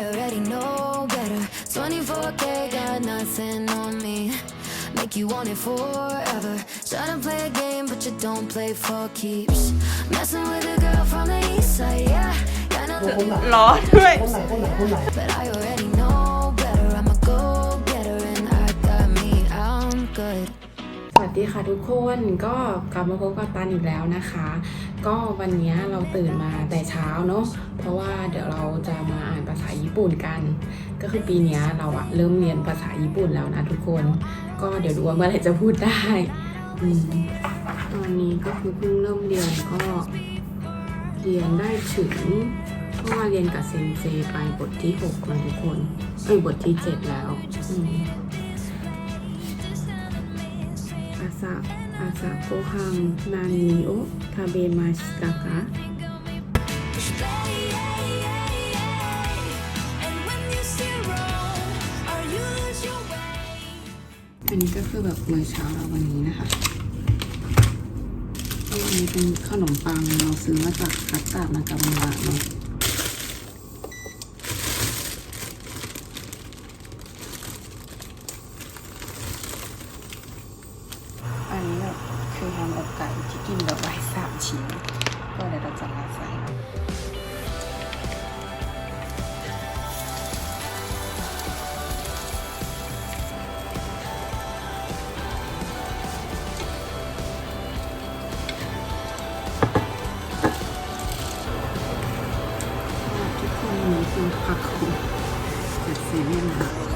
I already know better. 24K got nothing on me. Make you want it forever. Tryna play a game, but you don't play for keeps. Messing with a girl from the east side, yeah. Got ดู nothing, คนไหนร้อนด้วย คนไหนคนไหนคนไหน but I already know better. I'm a go getter, and I got me. I'm good. สวัสดีค่ะทุกคนก็กลับมาพบกับตันอีกแล้วนะคะ ก็วันนี้เราตื่นมาแต่เช้าเนาะเพราะว่าเดี๋ยวเราจะมาอ่านภาษาญี่ปุ่นกัน ก็คือปีนี้เราอะเริ่มเรียนภาษาญี่ปุ่นแล้วนะทุกคน ก็เดี๋ยวดูว่าเมื่อไหร่จะพูดได้อืตอนนี้ก็คือเพิ่งเริ่มเรียนก็เรียนได้ถึงเพราะว่าเรียนกับเซนเซไปบทที่6แล้วทุกคนเอ้ยบทที่ 7 แล้วอืม อาซาอาซาโกฮังนานิโอทาเบมาชิตะคะอันนี้ก็คือแบบมื้อเช้าเราวันนี้นะคะอันนี้เป็นขนมปังเราซื้อมาจากคัตตามันกับมันละเนาะ คนมี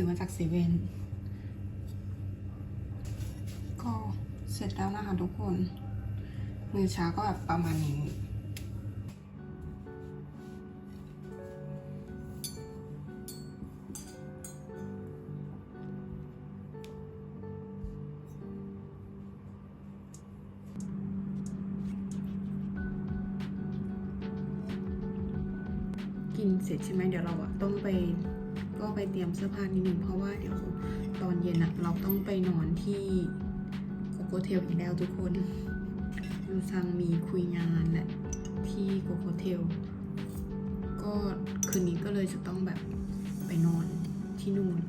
ซื้อมาจากเซเว่นก็เสร็จแล้วนะคะทุกคน มือเช้าก็แบบประมาณนี้ มเสื้อผ้านิดนึงเพราะว่าเดี๋ยวตอนเย็นอะเราต้องไปนอนที่โกโกเทลอีกแล้วทุกคนยูซังมีคุยงานแหละที่โกโกเทลก็คืนนี้ก็เลยจะต้องแบบไปนอนที่นู่น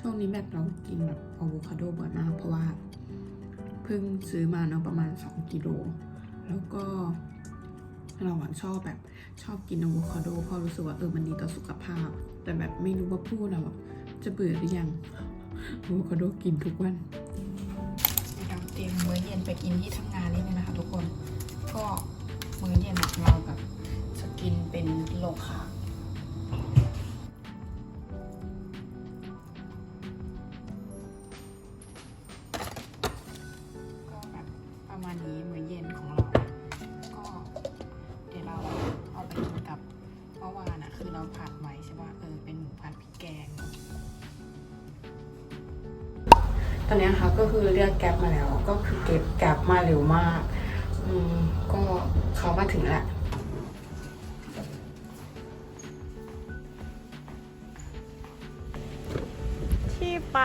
ช่วงนี้แบบเรากินแบบอะโวคาโดบ่อยมากเพราะว่า เพิ่งซื้อมาเนาะประมาณ 2 กิโล แล้วก็เราอะชอบแบบชอบกินอะโวคาโดเพราะรู้สึกว่าเออมันดีต่อสุขภาพ แต่แบบไม่รู้ว่าพูดแล้วจะเบื่อหรือยังอะโวคาโดกินทุกวันเราเตรียมมื้อเย็นไปกินที่ทำงานนี่เลยนะคะทุกคน ก็มื้อเย็นอะเราแบบจะกินเป็นโลคาร์ คือเรียกแก๊ปมาแล้ว ก็คือเก็บแก๊ปมาเร็วมาก อืมก็เขามาถึงแล้วที่ไป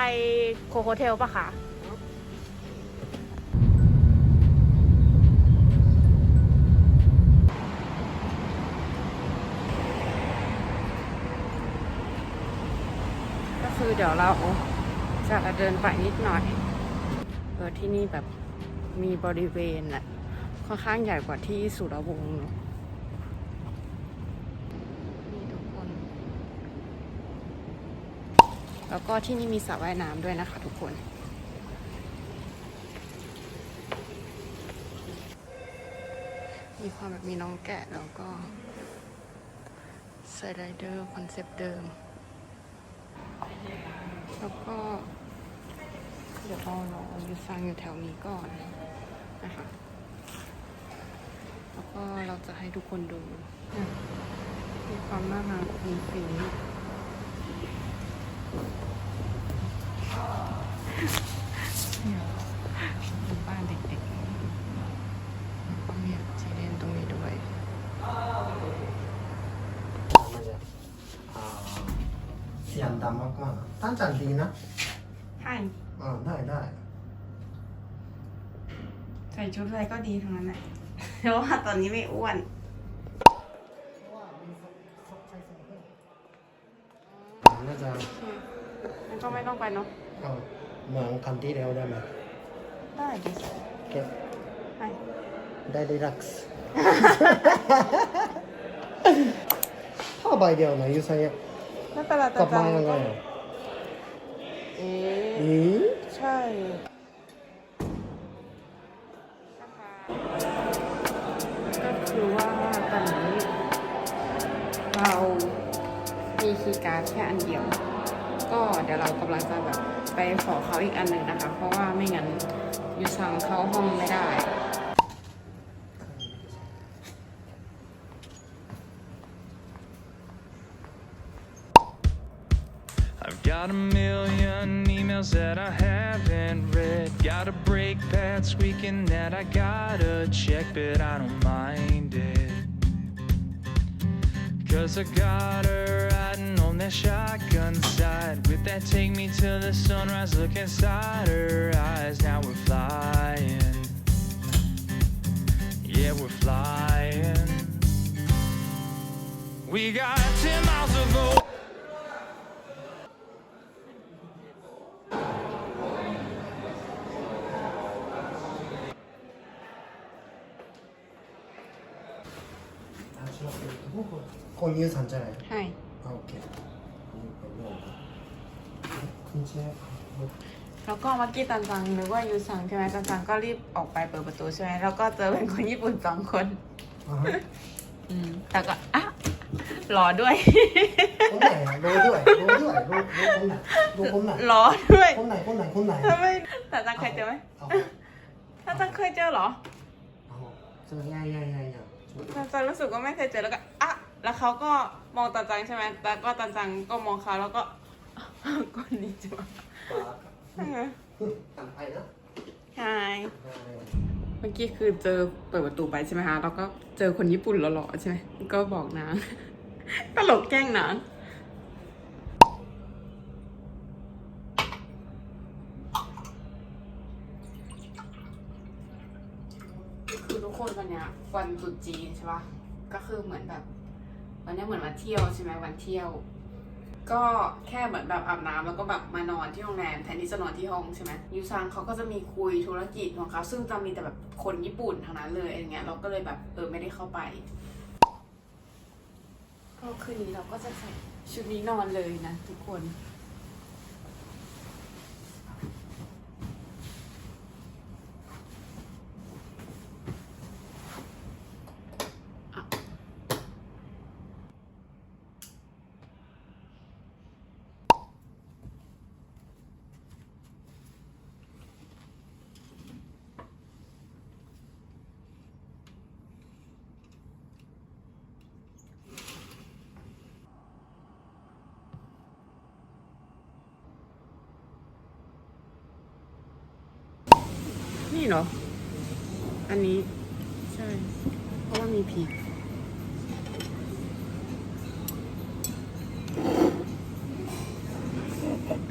โคโคเทลปะคะก็คือเดี๋ยวเราจะเดินไปนิดหน่อย อที่นี่แบบมีบริเวณแหละค่อนข้างใหญ่กว่าที่สุรวงศ์เนอะนี่ทุกคน แล้วก็ที่นี่มีสระว่ายน้ำด้วยนะคะ ทุกคนนมีความแบบมีน้องแกะแล้วก็สไลเดอร์คอนเซปต์เดิม แล้วก็ เดี๋ยวเรารองยูซังอยู่แถวนี้ก่อนนะคะ แล้วก็เราจะให้ทุกคนดูอะมีความน่ารักมีฟิงเป็นบ้านเด็กๆแล้วก็มีจีเล่นตรงนี้ด้วยเสียงดังมากๆตั้งใจดีนะ ใช่อ่าได้ได้ ใส่ชุดอะไรก็ดีทั้งนั้นแหละเพราะว่าตอนนี้ไม่อ้วน น่าจะมันก็ไม่ต้องไปเนาะเอาเหมือนคันที่แล้วได้ไหมได้ดิโอเคไปได้รีแลกซ์ถ้าใบเดียวนะยูซังเนี่ยไม่เป็นไรกลับมายังไงอะ เอ๊อีใช่ ก็คือว่าตอนนี้เรามีคีย์การ์ดแค่อันเดียว ก็เดี๋ยวเรากำลังจะแบบไปขอเขาอีกอันหนึ่งนะคะ เพราะว่าไม่งั้นยูซังเข้าห้องไม่ได้ emails that I haven't read. Got a brake pad squeaking that I gotta check, but I don't mind it. Cause I got her riding on that shotgun side. With that, take me till the sunrise. Look inside her eyes. Now we're flying. Yeah, we're flying. We got 10 miles to go. 購入さんじゃない。はい。あ、OK。แล้วก็เมื่อกี้ตันจังหรือว่ายูซังใช่ไหมตันจังก็รีบออกไปเปิดประตูใช่ไหมแล้วก็เจอเป็นคนญี่ปุ่นสองคนอืมแต่ก็อะหลอด้วยคนไหนรู้ด้วยรู้ด้วยรู้คนไหนรู้คนไหนรอด้วยคนไหนคนไหนคนไหนไมแต่ตังเคยเจอไหมถ้าตังเคยเจอเหรอเจอยายยายยายตันจังรู้สึกว่าไม่เคยเจอแล้วก็อะ แล้วเขาก็มองตาจังใช่ไหมแล้วก็ตาจังก็มองเขาแล้วก็ก็นี่จ้ะใช่งไปนะใช่เมื่อกี้คือเจอเปิดประตูไปใช่ไหมคะ แล้วก็เจอคนญี่ปุ่นหล่อๆใช่ไหม ก็บอกนางตลกแกล้งนางคือทุกคนวันเนี้ยวันจุดจีนใช่ปะก็คือเหมือนแบบ วันนี้เหมือนมาเที่ยวใช่ไหมวันเที่ยว ก็แค่เหมือนแบบอาบน้ำแล้วก็แบบมานอนที่โรงแรมแทนที่จะนอนที่ห้องใช่ไหมยูซังเขาก็จะมีคุยธุรกิจของเขาซึ่งจะมีแต่แบบคนญี่ปุ่นทางนั้นเลยอะไรเงี้ยเราก็เลยแบบเออไม่ได้เข้าไปก็คืนนี้เราก็จะใส่ชุดนี้นอนเลยนะทุกคน นี่ หรอ อันนี้ ใช่ เพราะว่ามีพริก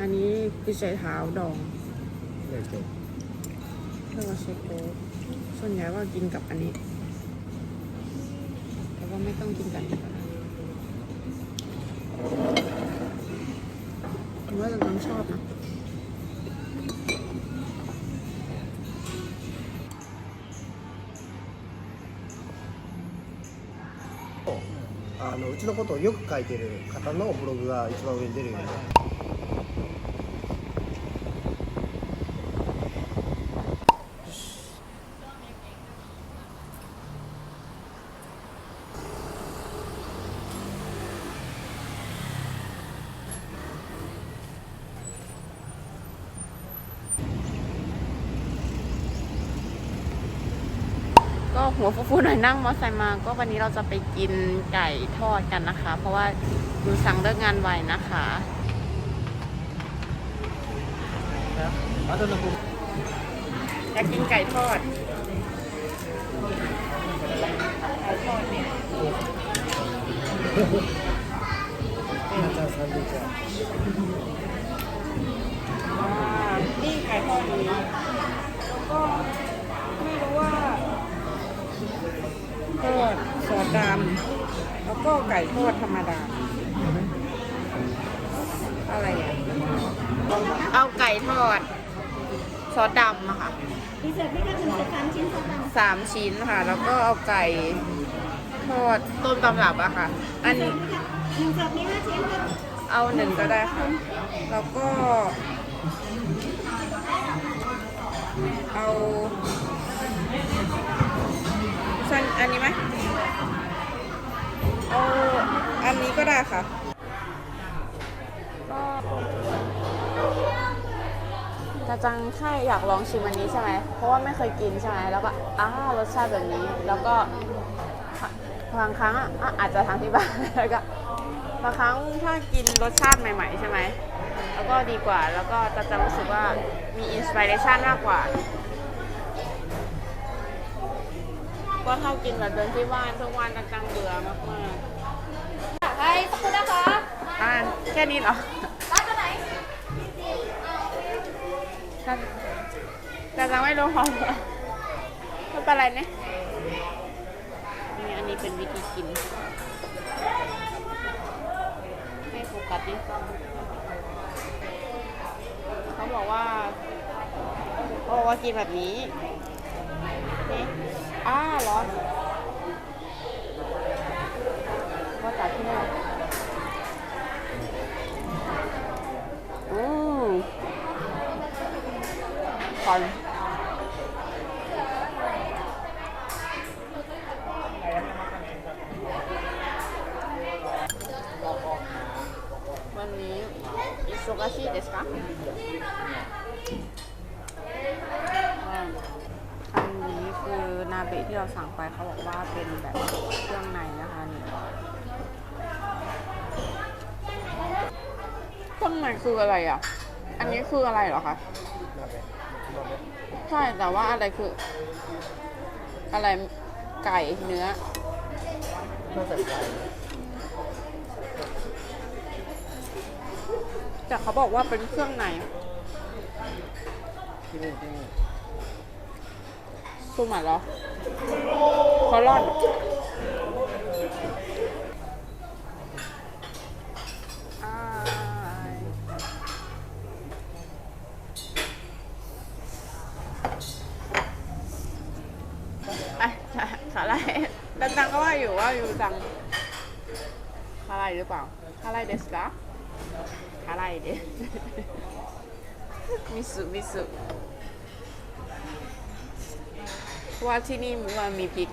อันนี้คือใส่ายเท้าดองเะแล้วก็ใส่โค้กส่วนใหญ่ว่ากินกับอันนี้ แต่ว่าไม่ต้องกินกันผมว่าจะต้องชอบนะ のことをよく書いてる方のブログが一番上に出るようになっ หัวฟูๆหน่อยนั่งมอไซค์มา ก็วันนี้เราจะไปกินไก่ทอดกันนะคะ เพราะว่าดูสั่งเรื่องงานไวนะคะอยากกินไก่ทอดไก่ทอดเนี่ยนี่ไก่ทอดนี้แล้วก็ไม่รู้ว่า ทอดซอสดำแล้วก็ไก่ทอดธรรมดา อะไรอะ เอาไก่ทอด ซอสดำอะค่ะดีเซอร์ทไม่ก็ถึงสามชิ้นสองดสามชิ้นค่ะ แล้วก็เอาไก่ทอดต้มตำรับอะค่ะ อันนี้ำหนึ่งเสิร์ฟมีห้าชิ้นครับเอาหนึ่งก็ได้ค่ะ แล้วก็ เอา นี้ก็ได้ค่ะก็จะจังใช่อยากลองชิมอันนี้ใช่ไหม เพราะว่าไม่เคยกินใช่ไหม แล้วก็อ้ารสชาติแบบนี้ แล้วก็บางครั้งอะอะอาจจะทางที่บ้านแล้วก็บางครั้งถ้ากินรสชาติใหม่ ๆ ใช่ไหม แล้วก็ดีกว่า แล้วก็จะจะรู้สึกว่ามีอินสปิเรชันมากกว่า ก็เท่ากินแบบเดินที่บ้านทุกวันจังเบื่อมากใช่ขอบคุณนะคะๆอ่าแค่นี้เหรอร้านไหนจะจะจะไม่รู้พอไม่เป็นไรเนี่ยนี่อันนี้เป็นวิธีกิน ไม่โฟกัสดิเขาบอกว่าเขาบอกว่ากินแบบนี้นี่อ้าร้อนว่าจากที่ไหน อืมก่อนวันนี้อิโซกาชิเดสかอ่าอันนี้คือนาเบะที่เราสั่งไปเขาบอกว่าเป็นแบบเครื่องในนะคะนี่เคืออะไรอะ อันนี้คืออะไรเหรอคะใช่แต่ว่าอะไรคือ อะไรไก่เนื้อแต่เขาบอกว่าเป็นเครื่องในซูมาเหรอเขาลอน อยู่ว่าอยู่ดังคาไรหรือเปล่าคาไรเดสกะคาไรเดสมิสุมิสุเพราะว่าที่นี่มันมีพริก